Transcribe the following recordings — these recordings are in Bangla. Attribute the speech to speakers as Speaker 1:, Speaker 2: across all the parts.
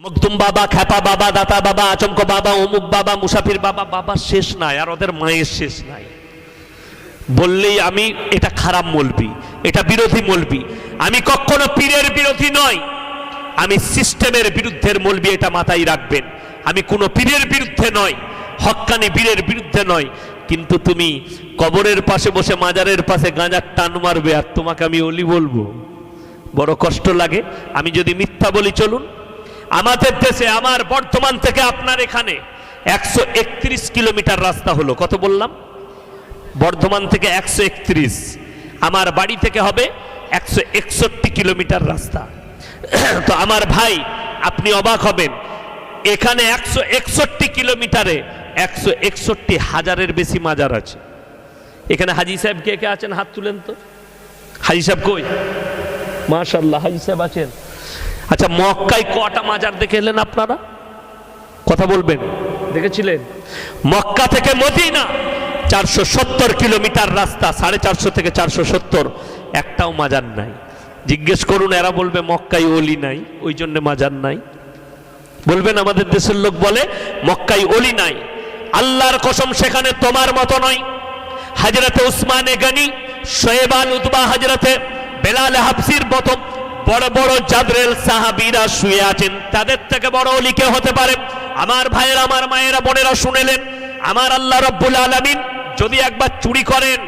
Speaker 1: মকদুম বাবা, খ্যাপা বাবা, দাতা বাবা, আচমক বাবা, অমুক বাবা, মুসাফির বাবা বাবা শেষ নাই, আর ওদের মায়ের শেষ নাই। বললেই আমি, এটা খারাপ মলবি এটা বিরোধী মলবি আমি কখনো পীরের বিরোধী নয় আমি সিস্টেমের বিরুদ্ধের মলবি এটা মাথায় রাখবেন। আমি কোনো পীরের বিরুদ্ধে নয় হক্কানি বীরের বিরুদ্ধে নয় কিন্তু তুমি কবরের পাশে বসে মাজারের পাশে গাঁজার টান মারবে, আর তোমাকে আমি অলি বলব। বড় কষ্ট লাগে, আমি যদি মিথ্যা বলি, চলুন। আমাদের দেশে, আমার বর্ধমান থেকে আপনার এখানে একশো একত্রিশ কিলোমিটার রাস্তা হলো। কত বললাম? বর্ধমান থেকে একশো একত্রিশ। আমার বাড়ি থেকে হবে একশো একষট্টি কিলোমিটার রাস্তা। তো আমার ভাই, আপনি অবাক হবেন, এখানে একশো একষট্টি কিলোমিটারে একশো হাজারের বেশি মাজার আছে। এখানে হাজি সাহেব কে কে আছেন? হাত তুলেন তো। হাজি সাহেব কই? মাশাল্লাহ হাজি সাহেব আছেন। আচ্ছা মক্কায় কটা মাজার দেখে এলেন আপনারা? কথা বলবেন। দেখেছিলেন? মক্কা থেকে মদিনা চারশো সত্তর কিলোমিটার রাস্তা সাড়ে চারশো থেকে চারশো সত্তর। একটাও মাজার নাই। জিজ্ঞেস করুন এরা বলবে মক্কাই অলি নাই ওই জন্য মাজার নাই। বলবেন আমাদের দেশের লোক বলে মক্কাই অলি নাই। আল্লাহর কসম সেখানে তোমার মতো নয়। হাজরাতে উসমানে গনি শোয়েবান উতবা হাজরাতে বেলাল হাফসির মতো বড় বড় জাদরেল সাহাবীরা শুয়ে আছেন। তাদের থেকে বড় অলি কে হতে পারে? আমার ভাইয়ের, আমার মায়েরা, বোনেরা শুনেলেন, আমার আল্লাহ রব্বুল আলামিন যদি একবার চুরি করেন,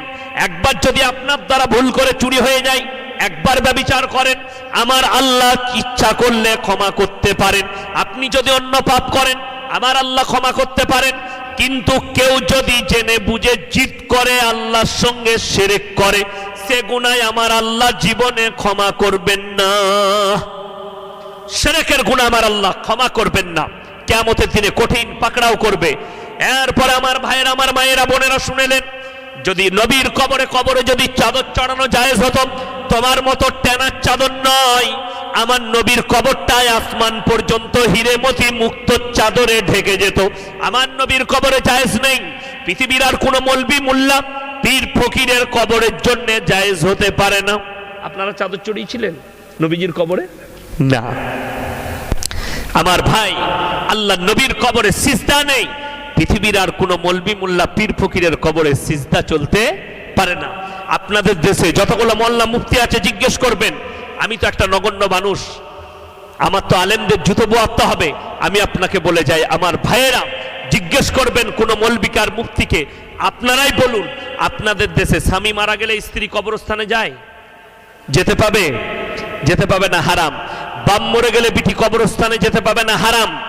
Speaker 1: একবার যদি আপনার দ্বারা ভুল করে চুরি হয়ে যায়, একবার ব্যবিচার করেন, আমার আল্লাহ ইচ্ছা করলে ক্ষমা করতে পারেন। আপনি যদি অন্য পাপ করেন, আমার আল্লাহ ক্ষমা করতে পারেন। কিন্তু কেউ যদি জেনে বুঝে জিত করে, আল্লাহর সঙ্গে সেরেক করে সে গুনায় আমার আল্লাহ জীবনে ক্ষমা করবেন না। সেরেকের গুণা আমার আল্লাহ ক্ষমা করবেন না। কেমতের দিনে কঠিন পাকড়াও করবে। এরপরে আমার ভাইয়ের, আমার মায়েরা, বোনেরা শুনেলেন, যদি নবীর কবরে কবরে যদি চাদর চড়ানো জায়েজ হতো, তোমার মতো টেনার চাদর নয়। আমার নবীর কবরটায় আসমান পর্যন্ত হিরেমতি মুক্ত চাদরে ঢেকে যেত। আমার নবীর কবরে জায়েজ নেই। পৃথিবীর আর কোনো মলবি মোল্লা পীর ফকিরের কবরের জন্য জায়েজ হতে পারে না। আপনারা চাদর চড়িয়েছিলেন নবীজির কবরে? না। আমার ভাই আল্লাহ নবীর কবরে সিজদা নেই। পৃথিবীর আর কোনো মলবি মোল্লা পীর ফকিরের কবরে সিজদা চলতে পারে না। আপনাদের দেশে যতগুলো মোল্লা মুক্তি আছে জিজ্ঞেস করবেন আমি তো একটা নগণ্য মানুষ। আমার তো আলেমদের জুতো বোয়াতে হবে। আমি আপনাকে বলে যাই আমার ভাইয়েরা জিজ্ঞেস করবেন কোন মলবিকার মুক্তিকে। আপনারাই বলুন, আপনাদের দেশে স্বামী মারা গেলে স্ত্রী কবরস্থানে যায়? যেতে পাবে? যেতে পাবে না, হারাম। বাম মরে গেলে বিটি কবরস্থানে যেতে পাবে না, হারাম।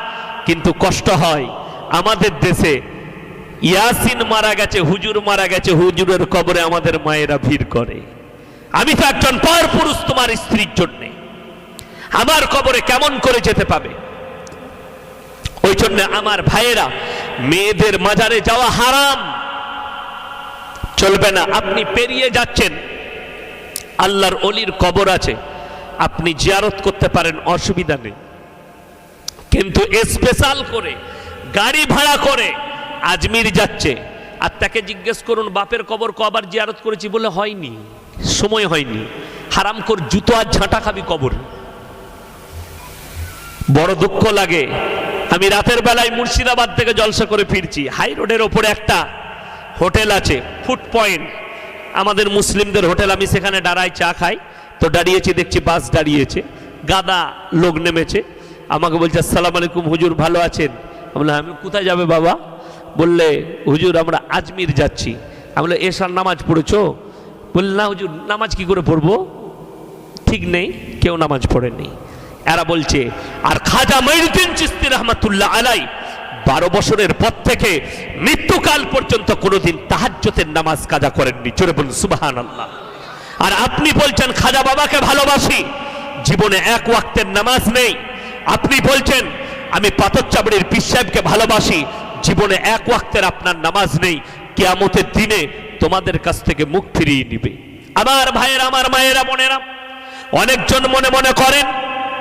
Speaker 1: কিন্তু কষ্ট হয়। আমাদের দেশে ইয়াসিন মারা গেছে, হুজুর মারা গেছে, হুজুরের কবরে আমাদের মায়েরা ভিড় করে। আমি তো একজন পর পুরুষ তোমার স্ত্রীর জন্যে। আমার কবরে কেমন করে যেতে পাবে? ওই জন্য আমার ভাইয়েরা, মেয়েদের মাজারে যাওয়া হারাম। চলবে না, আপনি পেরিয়ে যাচ্ছেন। আল্লাহর অলির কবর আছে, আপনি জিয়ারত করতে পারেন, অসুবিধা নেই। কিন্তু স্পেশাল করে, গাড়ি ভাড়া করে আজমির যাচ্ছে। আর তাকে জিজ্ঞেস করুন, বাপের কবর কবার জিয়ারত করেছি? বলে, হয়নি, সময় হয়নি। হারাম কর জুতো আর ঝাঁটা খাবি কবর। বড় দুঃখ লাগে। আমি রাতের বেলায় মুর্শিদাবাদ থেকে জলসা করে ফিরছি। হাই রোডের ওপরে একটা হোটেল আছে ফুড পয়েন্ট। আমাদের মুসলিমদের হোটেল আমি সেখানে দাঁড়াই চা খাই। তো দাঁড়িয়েছি দেখছি বাস দাঁড়িয়েছে। গাদা লোক নেমেছে। আমাকে বলছে আসসালাম আলাইকুম হুজুর ভালো আছেন? বললাম, আমি কোথায় যাবে বাবা? বললে হুজুর আমরা আজমির যাচ্ছি। আমি বললাম এসার নামাজ পড়েছো? বলল না হুজুর নামাজ কি করে পড়ব? ঠিক নেই কেউ নামাজ পড়েনি। এরা বলছে, আর খাজা মঈনুদ্দিন চিস্তি রহমাতুল্লাহ আলাই, বারো বছরের পর থেকে মৃত্যুকাল পর্যন্ত কোনোদিন তাহাজ্জতের নামাজ কাজা করেননি। চোরে বলুন সুবাহান আল্লাহ আর আপনি বলছেন, খাজা বাবাকে ভালোবাসি, জীবনে এক ওয়াক্তের নামাজ নেই। আপনি বলছেন, আমি পাথর চাবড়ির সাহেবকে ভালোবাসি, জীবনে এক ওয়াক্তের আপনার নামাজ নেই, কেয়ামতের দিনে তোমাদের কাছ থেকে মুখ ফিরিয়ে নিবে। আমার ভাইয়েরা, আমার মায়েরা, বোনেরা, অনেকজন মনে মনে করেন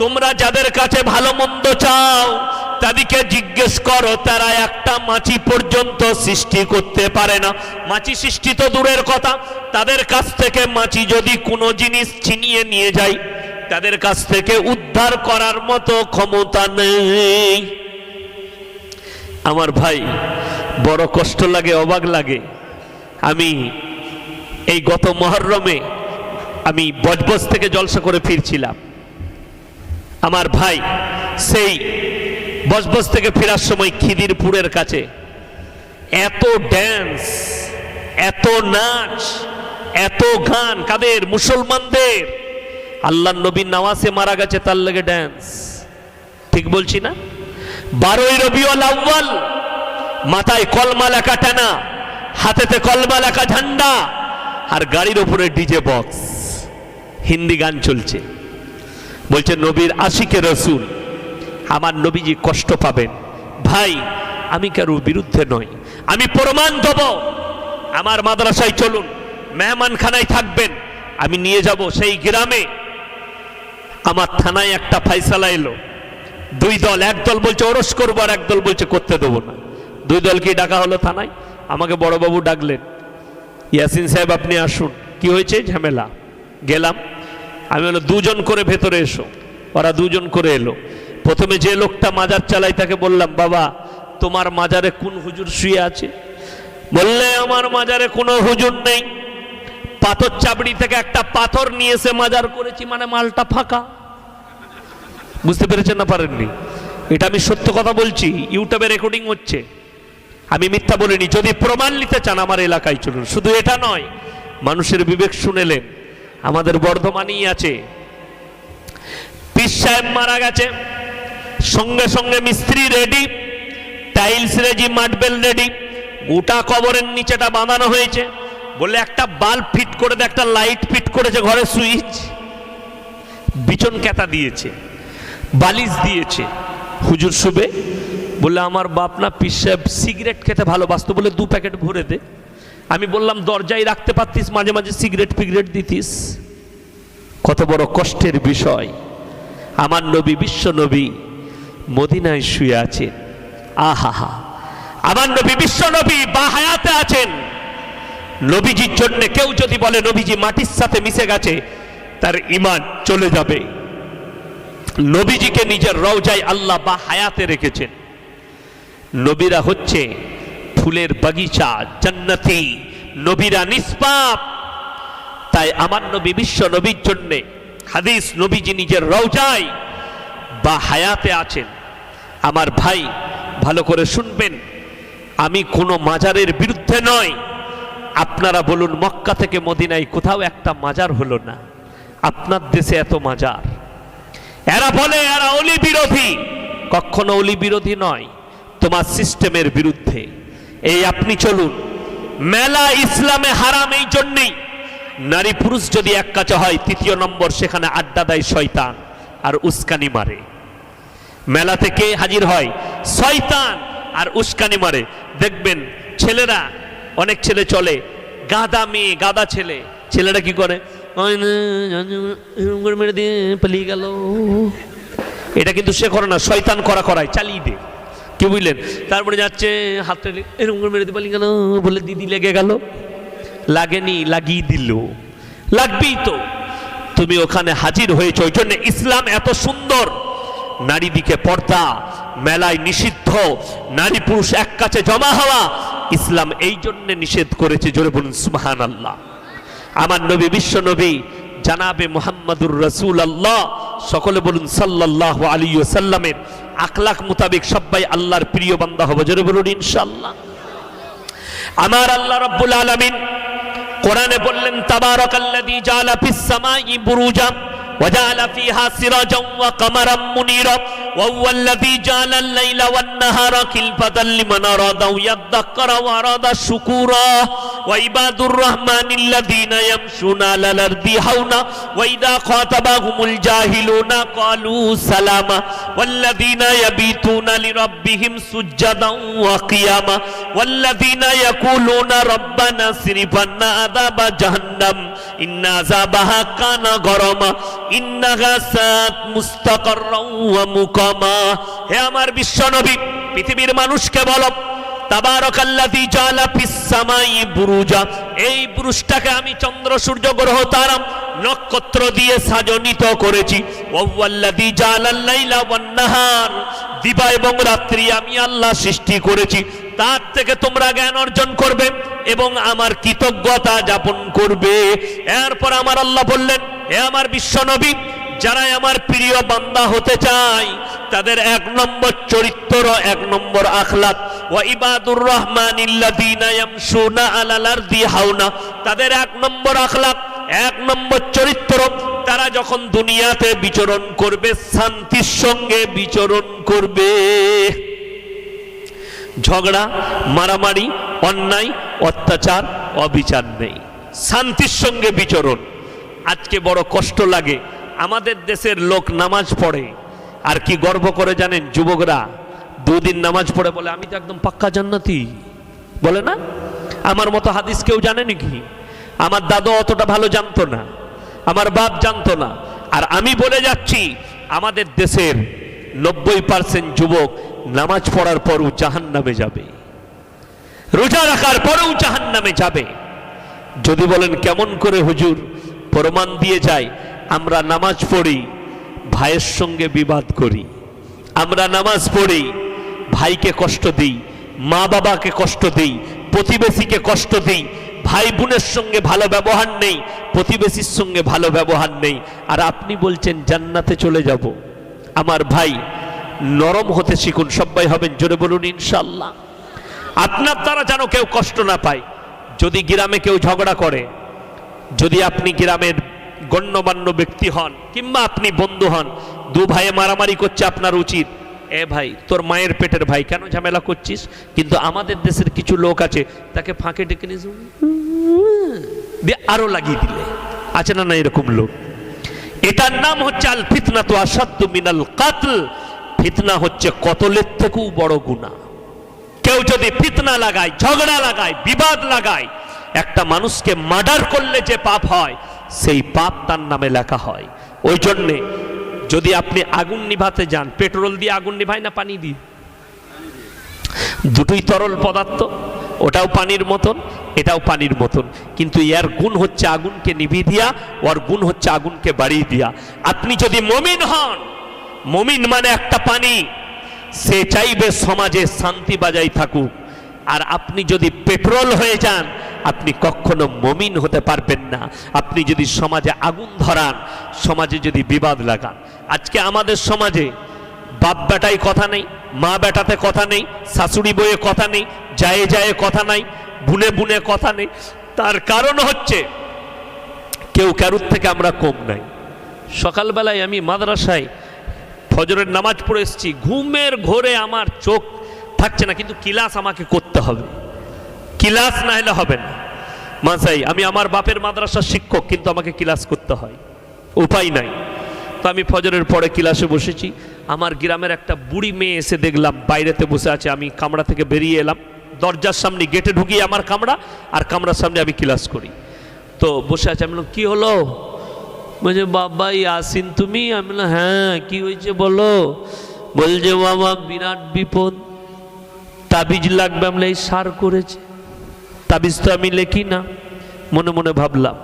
Speaker 1: তোমরা যাদের কাছে ভালো মন্দ চাও, তাদেরকে জিজ্ঞেস করো, তারা একটা মাছি পর্যন্ত সৃষ্টি করতে পারে না। মাছি সৃষ্টি তো দূরের কথা। তাদের কাছ থেকে মাছি যদি কোনো জিনিস ছিনিয়ে নিয়ে যায় তাদের কাছ থেকে উদ্ধার করার মতো ক্ষমতা নেই। আমার ভাই, বড় কষ্ট লাগে, অবাক লাগে। আমি এই গত মহরমে আমি বজবজ থেকে জলসা করে ফিরছিলাম। আমার ভাই সেই বজবজ থেকে ফেরার সময় খিদিরপুরের কাছে। এত ড্যান্স এত নাচ, এত গান কাদের? মুসলমানদের। আল্লাহ নবীর নামাজে মারা গেছে, তার লেগে ড্যান্স ঠিক বলছি না? বারোই রবিউল আউ্বাল মাথায় কলমা লেখা টানা, হাতেতে কলমা লেখা ঝান্ডা, আর গাড়ির ওপরে ডিজে বক্স। হিন্দি গান চলছে। বলছে, নবীর আশিকে রসুল, আমার নবীজি কষ্ট পাবেন। ভাই, আমি কারও বিরুদ্ধে নই। আমি প্রমাণ দেব। আমার মাদ্রাসায় চলুন, মেহমানখানায় থাকবেন। আমি নিয়ে যাব সেই গ্রামে। আমার থানায় একটা ফাইসালা এলো। দুই দল, এক দল বলছে, ওরস করব আর এক দল বলছে, করতে দেবো না। দুই দলকে ডাকা হলো থানায়? আমাকে বড়বাবু ডাকলেন, ইয়াসিন সাহেব, আপনি আসুন। কি হয়েছে? ঝামেলা। গেলাম। আমি বলো দুজন করে ভেতরে এসো। ওরা দুজন করে এলো। প্রথমে যে লোকটা মাজার চালাই তাকে বললাম, বাবা, তোমার মাজারে কোন হুজুর শুয়ে আছে? বললে, আমার মাজারে কোনো হুজুর নেই। পাথর চাবড়ি থেকে একটা পাথর নিয়ে এসে মাজার করেছি মানে মালটা ফাঁকা। বুঝতে পেরেছেন না পারেননি? এটা আমি সত্য কথা বলছি, ইউটিউবে রেকর্ডিং হচ্ছে। আমি মিথ্যা বলিনি, যদি প্রমাণ নিতে চান আমার এলাকায় চলুন। শুধু এটা নয়, মানুষের বিবেক শুনেলেন আমাদের বর্ধমানেই আছে। পীর সাহেব মারা গেছে। সঙ্গে সঙ্গে মিস্ত্রি ready tiles ready marble ready গোটা কবরের নিচেটা বাঁধানো হয়েছে। বলে একটা বাল্ব ফিট করে দে, একটা লাইট ফিট করেছে ঘরে সুইচ বিচন ক্যাতা দিয়েছে, বালিশ দিয়েছে। হুজুর শুবে, বলে আমার বাপ না পিস সাহেব সিগারেট খেতে ভালোবাসতো, বলে দু প্যাকেট ভরে দে। আমি বললাম, দরজায় রাখতে পারতিস, মাঝে মাঝে সিগারেট ফিগারেট দিতিস। কত বড় কষ্টের বিষয়। আমার নবী বিশ্ব নবী মদিনায় শুয়ে আছেন। আহা আমার নবী বিশ্ব নবী বা হায়াতে আছেন। নবীজির জন্য কেউ যদি বলে, নবীজি মাটির সাথে মিশে গেছে, তার ইমান চলে যাবে। নবীজিকে নিজের রওজায় আল্লাহ বা হায়াতে রেখেছেন। নবীরা হচ্ছে ফুলের বাগিচা, জান্নাতি, নবীরা নিষ্পাপ। তাই আমার নবী, বিশ্ব নবীর জন্য, হাদিস নবীজি নিজের রওজায় বা হায়াতে আছেন। আমার ভাই, ভালো করে শুনবেন। আমি কোনো মাজারের বিরুদ্ধে নয়। আপনারা বলুন, মক্কা থেকে মদিনায় কোথাও একটা মাজার হলো না। আপনার দেশে এত মাজার। এরা বলে, এরা অলি বিরোধী কখনো অলি বিরোধী নয়, তোমার সিস্টেমের বিরুদ্ধে। এই আপনি চলুন। মেলা ইসলামে হারাম এই জন্যেই। নারী পুরুষ যদি এক কাছে হয়, তৃতীয় নম্বর সেখানে আড্ডা দেয় শয়তান আর উস্কানি মারে। মেলা থেকে হাজির হয়? শয়তান আর উস্কানি মারে। দেখবেন ছেলেরা, অনেক ছেলে চলে, গাদা মেয়ে, গাদা ছেলে। ছেলেরা কি করে মেরে দিয়ে পালিয়ে গেল। এটা কিন্তু সে করে না, শয়তান করা করায়, চালিয়ে দে। কি বুঝলেন? তারপরে যাচ্ছে, হাতটা এরম করে মেরে দিয়ে পালিয়ে গেল বলে, দিদি লেগে গেল। লাগেনি, লাগিয়ে দিল। লাগবেই তো। তুমি ওখানে হাজির হয়েছ, ওই জন্য ইসলাম এত সুন্দর। নারী দিকে পর্দা, মেলায় নিষিদ্ধ, নারী পুরুষ এক কাছে জমা হওয়া। ইসলাম এই জন্য নিষেধ করেছে। জোরে বলুন সুবহান আল্লাহ আমার নবী, বিশ্ব নবী, জানাবে মোহাম্মদুর রসুল আল্লাহ সকলে বলুন সাল্লাহ আলী সাল্লামের আখলাখ মোতাবেক সবাই আল্লাহর প্রিয় বান্দা হবে। জোরে বলুন ইনশাল্লাহ আমার আল্লাহ রব্বুল আলমিন কোরআনে বললেন, তাবারাকাল্লাযী জালা ফিস সামাই وجعل فيها سراجا وقمرا منيرا وهو الذي جعل الليل والنهار خلفة لمن أراد أن يذكر وأراد شكورا وعباد الرحمن الذين يمشون على الأرض هونا وإذا خاطبهم الجاهلون قالوا سلاما. والذين يبيتون لربهم سجدا وقياما. والذين يقولون ربنا اصرف عنا عذاب جهنم إن عذابها كان غراما. হে আমার বিশ্ব নবী পৃথিবীর মানুষকে বলো, তাবারকাল্লাযী জালা ফিস সামাই বুরুজা। এই বুরুজটাকে আমি চন্দ্র, সূর্য, গ্রহ, তারা নক্ষত্র দিয়ে সাজনিত করেছি। ওয়াল্লাযী জালাল লাইলা দিবা এবং রাত্রি আমি আল্লাহ সৃষ্টি করেছি। তার থেকে তোমরা জ্ঞান অর্জন করবে এবং আমার কৃতজ্ঞতা যাপন করবে। এরপর আমার আল্লাহ বললেন হে আমার বিশ্বনবী যারা আমার প্রিয় বান্দা হতে চায়, তাদের এক নম্বর চরিত্র, এক নম্বর আখলাক। ওয়া ইবাদুর রহমানিল্লাযীনা ইয়ামশুনা আলাল আরদি হাওনা। তাদের এক নম্বর আখলাক, এক নম্বর চরিত্র, তারা যখন দুনিয়াতে বিচরণ করবে, শান্তির সঙ্গে বিচরণ করবে। ঝগড়া, মারামারি, অন্যায়, অত্যাচার, অবিচার নেই। শান্তির সঙ্গে বিচরণ। আজকে বড় কষ্ট লাগে। আমাদের দেশের লোক নামাজ পড়ে। আর কি গর্ব করে জানেন যুবকরা? দুদিন নামাজ পড়ে বলে, আমি তো একদম পাক্কা জান্নাতি। বলে না? আমার মতো হাদিস কেউ জানে নাকি? আমার দাদু অতটা ভালো জানতো না। আমার বাপ জানতো না। আর আমি বলে যাচ্ছি, আমাদের দেশের নব্বই পার্সেন্ট যুবক নামাজ পড়ার পরও জাহান নামে যাবে। রোজা রাখার পরেও জাহান নামে যাবে। যদি বলেন কেমন করে হুজুর? প্রমাণ দিয়ে যায় আমরা নামাজ পড়ি, ভাইয়ের সঙ্গে বিবাদ করি। আমরা নামাজ পড়ি, ভাইকে কষ্ট দিই, মা বাবাকে কষ্ট দিই, প্রতিবেশীকে কষ্ট দিই, ভাই বোনের সঙ্গে ভালো ব্যবহার নেই, প্রতিবেশীর সঙ্গে ভালো ব্যবহার নেই। আর আপনি বলছেন, জান্নাতে চলে যাব। আমার ভাই নরম হতে শিখুন, সবাই হবেন, জোরে বলুন ইনশাল্লাহ আপনার দ্বারা যেন কেউ কষ্ট না পায়, যদি গ্রামে কেউ ঝগড়া করে যদি আপনি গ্রামের গণ্যমান্য ব্যক্তি হন, কিংবা আপনি বন্ধু হন, দু ভাইয়ে মারামারি করছে আপনার উচিত। এ ভাই, তোর মায়ের পেটের ভাই, কেন ঝামেলা করছিস? কিন্তু আমাদের দেশের কিছু লোক আছে, তাকে ফাঁকে ডেকে নিয়ে দিয়ে আরও লাগিয়ে দিলে। আছে না না এরকম লোক? এটার নাম হচ্ছে আল ফিতনা তো আসাদ্দু মিনাল কাতল। ফিতনা হচ্ছে কতলের থেকেও বড় গুণা কেউ যদি ফিতনা লাগায়, ঝগড়া লাগায়, বিবাদ লাগায় একটা মানুষকে মার্ডার করলে যে পাপ হয়, সেই পাপ তার নামে লেখা হয়। ওই জন্যে যদি আপনি আগুন নিভাতে যান, পেট্রোল দিয়ে আগুন নিভায় না পানি দিয়ে? দুটোই তরল পদার্থ, ওটাও পানির মতন, এটাও পানির মতন। কিন্তু এর গুণ হচ্ছে আগুনকে নিভিয়ে দিয়া, ওর গুণ হচ্ছে আগুনকে বাড়িয়ে দিয়া। আপনি যদি মমিন হন, মমিন মানে একটা পানি, সে চাইবে সমাজে শান্তি বাজাই থাকুক। আর আপনি যদি পেট্রোল হয়ে যান আপনি কখনো মমিন হতে পারবেন না। আপনি যদি সমাজে আগুন ধরান, সমাজে যদি বিবাদ লাগান, আজকে আমাদের সমাজে বাপ বেটায় কথা নেই মা বেটাতে কথা নেই, শাশুড়ি বইয়ে কথা নেই, যায় যায় কথা নাই, বুনে বুনে কথা নেই, তার কারণ হচ্ছে কেউ কারুর থেকে আমরা কম নাই। সকালবেলায় আমি মাদ্রাসায় ফজরের নামাজ পড়ে এসেছি, ঘুমের ঘোরে আমার চোখ থাকছে না, কিন্তু কিলাস আমাকে করতে হবে। কিলাস না হলে হবে না। মাসাই, আমি আমার বাপের মাদ্রাসার শিক্ষক, কিন্তু আমাকে কিলাস করতে হয়। উপায় নাই। তো আমি ফজরের পরে ক্লাসে বসেছি। আমার গ্রামের একটা বুড়ি মেয়ে এসে দেখলাম, বাইরেতে বসে আছে। আমি কামরা থেকে বেরিয়ে এলাম। দরজার সামনে গেটে ঢুকিয়ে আমার কামরা, আর কামরার সামনে আমি ক্লাস করি। তো বসে আছে। আমি বললাম, কি হলো? বলছে বাবা ইয়াসিন তুমি? আমি বললাম হ্যাঁ কি হয়েছে বলো? বলছে, বাবা, বিরাট বিপদ। তাবিজ লাগবে। আমরা এই সার করেছে। তাবিজ তো আমি লেখি না। মনে মনে ভাবলাম।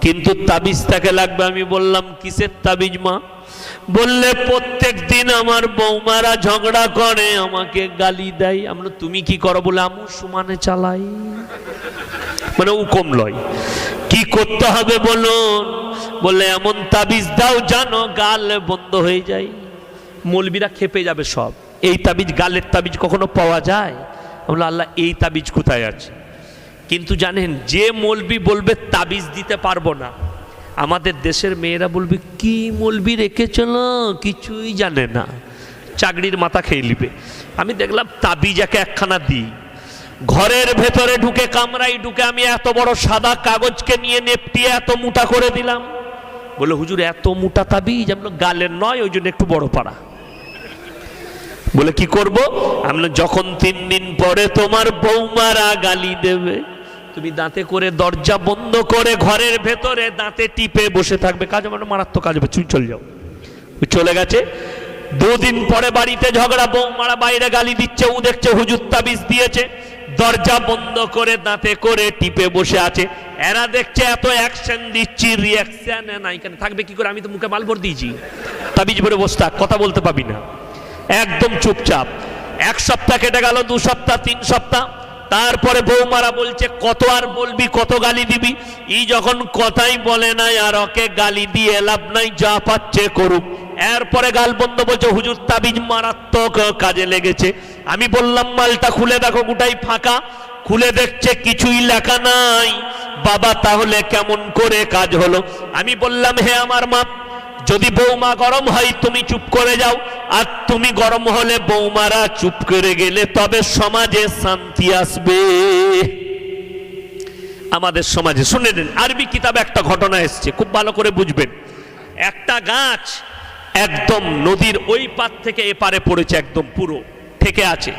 Speaker 1: কিন্তু তাবিজ তাকে লাগবে আমি বললাম, কিসের তাবিজ মা? বললে, প্রত্যেক দিন আমার বৌমারা ঝগড়া করে, আমাকে গালি দেয়। আমরা তুমি কি করো? বলে, আমু সমানে চালাই। মানে উকম লয়। কি করতে হবে বলুন বললে, এমন তাবিজ দাও, জানো, গাল বন্ধ হয়ে যায়। মৌলবীরা খেপে যাবে সব। এই তাবিজ, গালের তাবিজ কখনো পাওয়া যায়? আমরা আল্লাহ, এই তাবিজ কোথায় আছে? কিন্তু জানেন, যে মলবি বলবে তাবিজ দিতে পারব না। আমাদের দেশের মেয়েরা বলবে, কি মলবি রেখেছ না? কিছুই জানে না। চাকরির মাথা খেয়ে নিবে। আমি দেখলাম তাবিজাকে একখানা দিই। ঘরের ভেতরে ঢুকে কামরাই ঢুকে আমি এত বড় সাদা কাগজকে নিয়ে নেপটিয়ে এত মোটা করে দিলাম। বলে হুজুর, এত মোটা তাবিজ? আমি গালের নয়, ওই জন্য একটু বড় পাড়া। বলে, কি করব? আমি যখন তিন দিন পরে তোমার বৌমারা গালি দেবে। তুমি দাঁতে করে দরজা বন্ধ করে ঘরের ভেতরে দাঁতে টিপে বসে থাকবে। কাজ মানে মারাত্মক কাজ হবে চুই চলে যাও। চলে গেছে। দুদিন পরে বাড়িতে ঝগড়া বৌমারা বাইরে গালি দিচ্ছে, ও দেখছে হুজুর তাবিজ দিয়েছে। দরজা বন্ধ করে দাঁতে করে টিপে বসে আছে। এরা দেখছে এত অ্যাকশন দিচ্ছি রিয়াকশন নাই কেন? থাকবে কি করে? আমি তো মুখে মালভর দিয়েছি। তাবিজ ভরে বসে থাক, কথা বলতে পাবি না। একদম চুপচাপ। এক সপ্তাহ কেটে গেল, দু সপ্তাহ, তিন সপ্তাহ। তারপরে বৌমারা বলছে, কত আর বলবি, কত গালি দিবি? ই যখন কথাই বলে নাই, আর ওকে গালি দিয়ে লাভ নাই, যা পাচ্ছে করুক। এরপরে গাল বন্ধ বলছে, হুজুর, তাবিজ মারাত্মক কাজে লেগেছে। আমি বললাম, মালটা খুলে দেখো, গোটাই ফাঁকা। খুলে দেখছে, কিছুই লেখা নাই। বাবা, তাহলে কেমন করে কাজ হলো? আমি বললাম, হে আমার মা যদি বৌমা গরম হয়, তুমি চুপ করে যাও। আর তুমি গরম হলে বৌমারা চুপ করে গেলে তবে সমাজে শান্তি আসবে। আমাদের সমাজে, শুনে নিন, আরবি কিতাবে একটা ঘটনা এসছে, খুব ভালো করে বুঝবেন। একটা গাছ একদম নদীর ওই পার থেকে এপারে পড়েছে, একদম পুরো, থেকে আছে।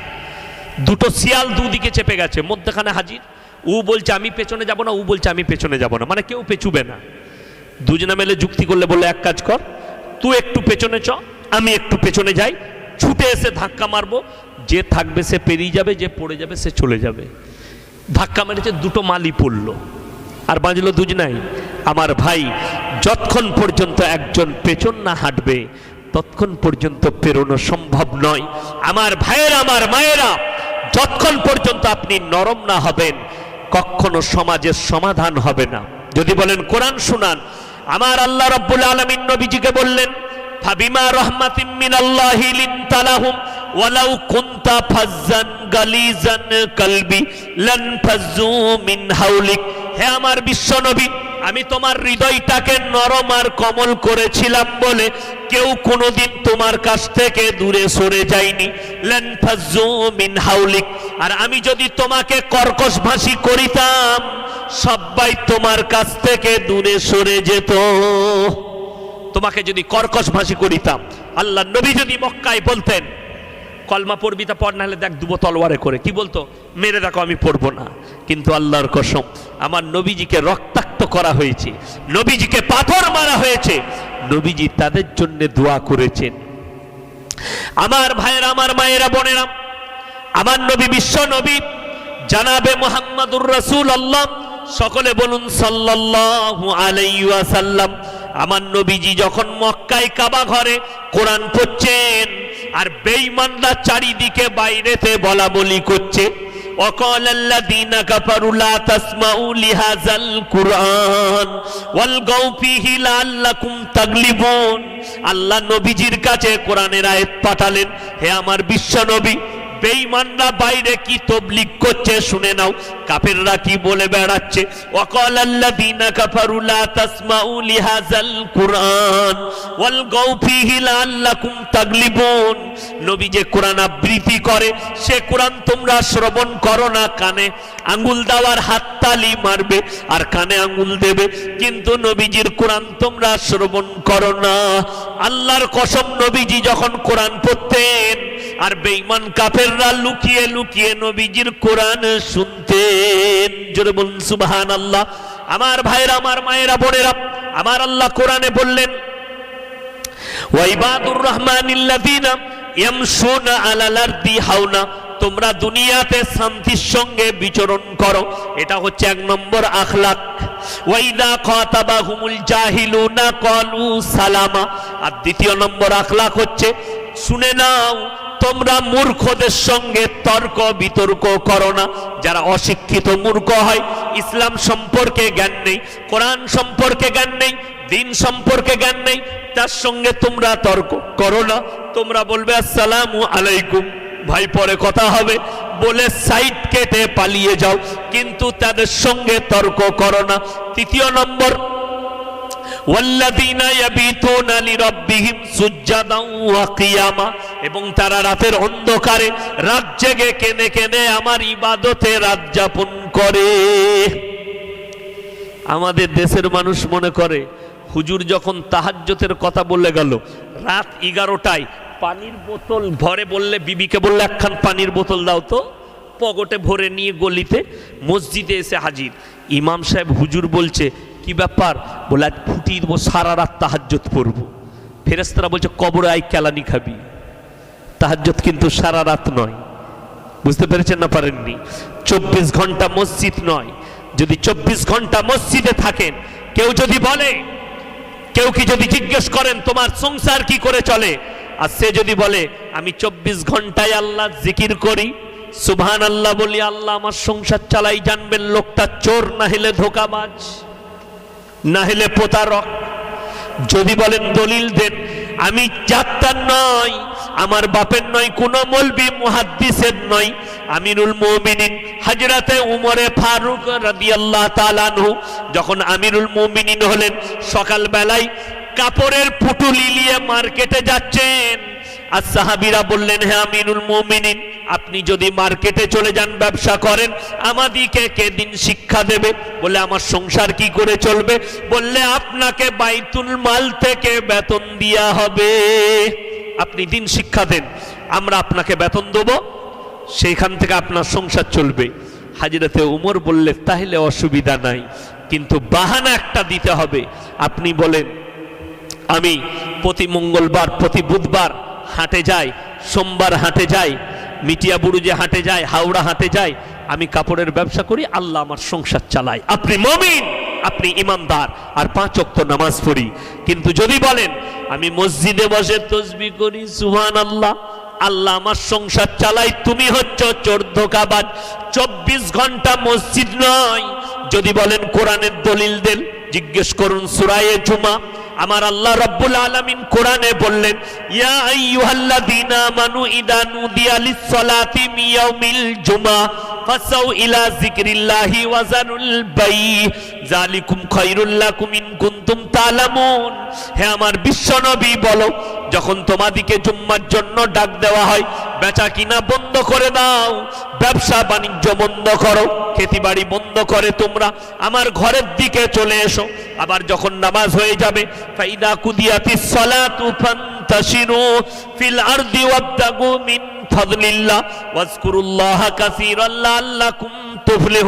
Speaker 1: দুটো শিয়াল দুদিকে চেপে গেছে, মধ্যখানে হাজির। ও বলছে, আমি পেছনে যাব না ও বলছে, আমি পেছনে যাব না। মানে কেউ পেছুবে না। দুজনে মেলে যুক্তি করলে বলে এক কাজ কর, তুই একটু পেছনে চ, আমি একটু পেছনে যাই, ছুটে এসে ধাক্কা মারবো, যে থাকবে সে পেরিয়ে যাবে, যে পড়ে যাবে সে চলে যাবে। ধাক্কা মেরেছে, দুটো মালি পড়ল। আর বাজলো দুজনাই, আমার ভাই, যতক্ষণ পর্যন্ত একজন পেছন না হাঁটবে, ততক্ষণ পর্যন্ত পেরোনো সম্ভব নয়। আমার ভাইয়ের, আমার মায়েরা, যতক্ষণ পর্যন্ত আপনি নরম না হবেন, কখনো সমাজের সমাধান হবে না। যদি বলেন, কোরআন শুনান আমার আল্লাহ রব্বুল আলমিন নবীজিকে বললেন ওয়ালাউ কলবি মিন হাউলিক। আমার আমি তোমার হৃদয়টাকে নরম আর কমল করেছিলাম বলে কেউ কোনোদিন তোমার কাছ থেকে দূরে সরে যায়নি। মিন হাউলিক। আর আমি যদি তোমাকে কর্কশ ভাষী করিতাম সবাই তোমার কাছ থেকে দূরে সরে যেত। তোমাকে যদি কর্কশ ভাষী করিতাম, আল্লাহ নবী যদি মক্কায় বলতেন, কলমা পড়বি তা পড় না হলে দেখ দুবো তলোয়ারে করে। কি বলতো? মেরে দেখো, আমি পড়ব না। কিন্তু আল্লাহর কসম, আমার নবীজিকে রক্তাক্ত করা হয়েছে, নবীজিকে পাথর মারা হয়েছে। নবীজি তাদের জন্য দোয়া করেছেন। আমার ভাইয়েরা, আমার মায়েরা, বোনেরা, আমার নবী বিশ্ব নবী, জানাবে মোহাম্মদুর রসুল আল্লাহ সকলে বলুন সাল্লাল্লাহু আলাইহি ওয়াসাল্লাম আমার নবীজি যখন মক্কায় কাবা ঘরে কোরআন পড়ছেন আর বেঈমানরা চারিদিকে বাইরেতে বলা বলি করছে وقال الذين كفروا لا تسمعوا لهذا القرآن والغوا فيه لعلكم تغلبون আল্লাহ নবীজির কাছে কোরআনের আয়াত পাঠালেন হে আমার বিশ্ব নবী বেঈমানরা বাইরে কি তবলিগ করছে শুনে নাও। কাফেররা কি বলে বেড়াচ্ছে? ওয়াকাল আল্লাযীনা কাফারু লা তাসমাউ লিহাযাল কুরআন ওয়ালগাউ ফীহি লাআল্লাকুম তাগলিবুন। নবী যে কোরআন আবৃত্তি করে, সে কোরআন তোমরা শ্রবণ করো না, কানে আঙ্গুল দেওয়ার হাততালি মারবে আর কানে আঙ্গুল দেবে। কিন্তু নবীজির কোরআন তোমরা শ্রবণ করো না। আল্লাহর কসম নবীজি যখন কোরআন পড়তেন আর বেঈমান কাফেররা লুকিয়ে লুকিয়ে নবীজির কোরআন শুনতেন। জোরে বলুন সুবহান আল্লাহ আমার ভাইরা, আমার মায়েরা, বোনেরা, আমার আল্লাহ কোরআনে বললেন ওয়াইবাদুর রহমানিল্লাযীনা ইয়ামশুনা আলাল আরদি হাওনা। তোমরা দুনিয়াতে শান্তির সঙ্গে বিচরণ করো। এটা হচ্ছে এক নম্বর আখলাক। ওয়াইদা খাতাবাহুমুল জাহিলুনা ক্বালু সালামা। আর দ্বিতীয় নম্বর আখলাক হচ্ছে, শুনে নাও তোমরা মূর্খদের সঙ্গে তর্ক বিতর্ক করো না। যারা অশিক্ষিত মূর্খ হয়, ইসলাম সম্পর্কে জ্ঞান নেই, কোরআন সম্পর্কে জ্ঞান নেই, দিন সম্পর্কে জ্ঞান নেই, তার সঙ্গে তোমরা তর্ক করো না। তোমরা বলবে, আসসালামু আলাইকুম। ভাই, পরে কথা হবে। বলে, সাইড কেটে পালিয়ে যাও। কিন্তু তাদের সঙ্গে তর্ক করো না। তৃতীয় নম্বর এবং তারা রাতের অন্ধকারে রাত জেগে কেনে কেনে আমার ইবাদতে রাত যাপন করে। আমাদের দেশের মানুষ মনে করে, হুজুর যখন তাহাজ্জতের কথা বলে গেল, রাত এগারোটায় পানির বোতল ভরে বললে, বিবিকে বললে, একখান পানির বোতল দাও তো পগটে ভরে নিয়ে গলিতে মসজিদে এসে হাজির। ইমাম সাহেব হুজুর বলছে কি ব্যাপার? বলে, আজ ফুটিয়ে দেবো, সারা রাত তাহাজ্জত পড়ব। ফেরেস্তারা বলছে, কবরে আই কেলানি খাবি। তাহাজ্জত কিন্তু সারা রাত নয়। বুঝতে পেরেছেন না পারেননি? চব্বিশ ঘণ্টা মসজিদ নয়। যদি চব্বিশ ঘণ্টা মসজিদে থাকেন, কেউ যদি বলে, কেউ কি যদি জিজ্ঞেস করেন, তোমার সংসার কি করে চলে? আর সে যদি বলে, আমি চব্বিশ ঘন্টায় আল্লাহ জিকির করি। সুবহান আল্লাহ বলি, আল্লাহ আমার সংসার চালাই, জানবেন লোকটা চোর না হলে ধোকাবাজ। না হলে প্রতারক। যদি বলেন দলিল দেন আমি যাত্রার নয় আমার বাপের নয় কোনো মলবি, মুহাদ্দিসের নয় আমিরুল মুমিনিন হাজরাতে উমরে ফারুক রাদিয়াল্লাহু তাআলা আনহু, যখন আমিরুল মুমিনিন হলেন, সকালবেলায় কাপড়ের পুটুলি নিয়ে মার্কেটে যাচ্ছেন। আর সাহাবিরা বললেন হ্যাঁ আমিরুল মুমিনিন আপনি যদি মার্কেটে চলে যান, ব্যবসা করেন, আমাদিকে কে দিন শিক্ষা দেবে? বলে, আমার সংসার কি করে চলবে? বললে, আপনাকে বাইতুল মাল থেকে বেতন দেয়া হবে। আপনি দিন শিক্ষা দেন, আমরা আপনাকে বেতন দেবো, সেইখান থেকে আপনার সংসার চলবে। হাজিরাতে উমর বললে, তাহলে অসুবিধা নাই, কিন্তু বাহানা একটা দিতে হবে। আপনি বলেন, আমি প্রতি মঙ্গলবার, প্রতি বুধবার হাটে যাই, সোমবার হাটে যাই মিটিয়া যে হাটে যায়, হাওড়া হাটে যায়, আমি কাপড়ের ব্যবসা করি, আল্লাহ আমার সংসার চালাই আপনি মমিন, আপনি ইমানদার, আর পাঁচ অক্ত নামাজ পড়ি। কিন্তু যদি বলেন, আমি মসজিদে বসে তসবি করি সুহান আল্লাহ আল্লাহ আমার সংসার চালাই, তুমি হচ্ছ চোর ধোকাবাজ চব্বিশ ঘণ্টা মসজিদ নয়। যদি বলেন কোরআনের দলিল দেন, জিজ্ঞেস করুন সুরায়ে জুমা। আমার আল্লাহ রব্বুল আলমিন কোরআনে বললেন, ইয়া আইয়ুহাল্লাযীনা দিনা মানু নুদিয়া লিস-সালাতি মিয়াউমিল জুমা। ফাসাউ ইলা যিকরিল্লাহি ওয়া জানুল বাই যালিকুম খায়রুল লাকুম ইন কুনতুম তা'লামুন হে আমার বিশ্বনবী বলো, যখন তোমাদিকে জুম্মার জন্য ডাক দেওয়া হয়, বেচা কিনা বন্ধ করে দাও, ব্যবসা বাণিজ্য বন্ধ করো খেতিবাড়ি বন্ধ করে তোমরা আমার ঘরের দিকে চলে এসো। আবার যখন নামাজ হয়ে যাবে, ফাইদা কুদিয়াতিস সালাতু ফান্তাশিরু ফিল আরদি ওয়াবতাগু মিন ফাদলিল্লাহ ওয়াজকুরুল্লাহ কাসীরাল্লাহ লাআল্লাকুম তুফলিহুন